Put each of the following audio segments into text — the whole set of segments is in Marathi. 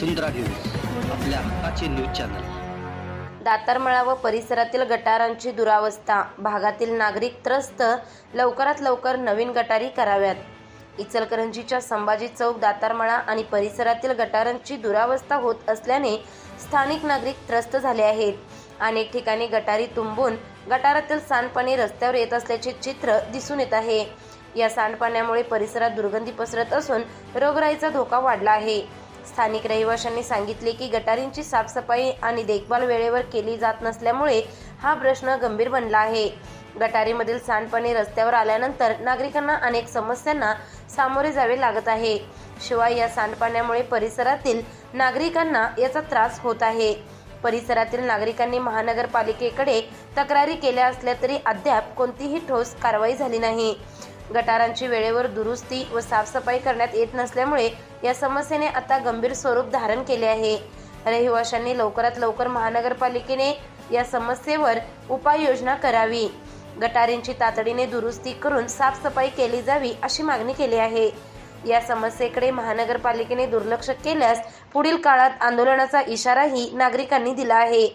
वसुंधरा न्यूज आपल्या हक्काचे न्यूज चॅनल. दातारमळा व परिसरातील गटारांची दुरावस्था भागातील नागरिक त्रस्त लवकरात लवकर नवीन गटारी कराव्यात. इचलकरंजीच्या संभाजी चौक दातारमळा आणि परिसरातील गटारांची दुरावस्था होत असल्याने स्थानिक नागरिक त्रस्त झाले आहेत. अनेक ठिकाणी गटारी तुंबून गटारातील सांडपाणी रस्त्यावर येत असल्याचे चित्र दिसून येत आहे. या सांडपाण्यामुळे परिसरात दुर्गंधी पसरत असून रोगराईचा धोका वाढला आहे. स्थानिक रहिवाशांनी सांगितले की गटारींची साफसफाई आणि देखभाल वेळेवर केली जात नसल्यामुळे हा प्रश्न गंभीर बनला आहे. गटारीमधील सांडपाणी रस्त्यावर आल्यानंतर नागरिकांना अनेक समस्यांना सामोरे जावे लागत आहे. शिवाय या सांडपाण्यामुळे परिसरातील नागरिकांना याचा त्रास होत आहे. परिसरातील नागरिकांनी महानगरपालिकेकडे तक्रारी केल्या असल्या तरी अद्याप कोणतीही ठोस कारवाई झाली नाही. गटारांची वेळेवर दुरुस्ती व साफसफाई करण्यात येत नसल्यामुळे या समस्येने आता गंभीर स्वरूप धारण केले आहे. रहिवाशांनी लवकरात लवकर महानगरपालिकेने या समस्येवर उपाययोजना करावी. गटारींची तातडीने दुरुस्ती करून साफसफाई केली जावी अशी मागणी केली आहे. या समस्येकडे महानगरपालिकेने दुर्लक्ष केल्यास पुढील काळात आंदोलनाचा इशाराही नागरिकांनी दिला आहे.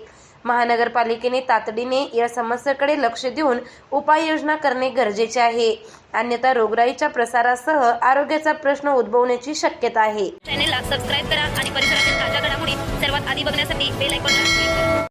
महानगरपालिकेने तातडीने या समस्येकडे लक्ष देऊन उपाययोजना करणे गरजेचे आहे. अन्यथा रोगराईच्या प्रसारासह आरोग्याचा प्रश्न उद्भवण्याची शक्यता आहे. चॅनेलला सबस्क्राईब करा आणि परिसरातील ताज्या घडामोडी सर्वात आधी बघण्यासाठी बेल आयकॉनला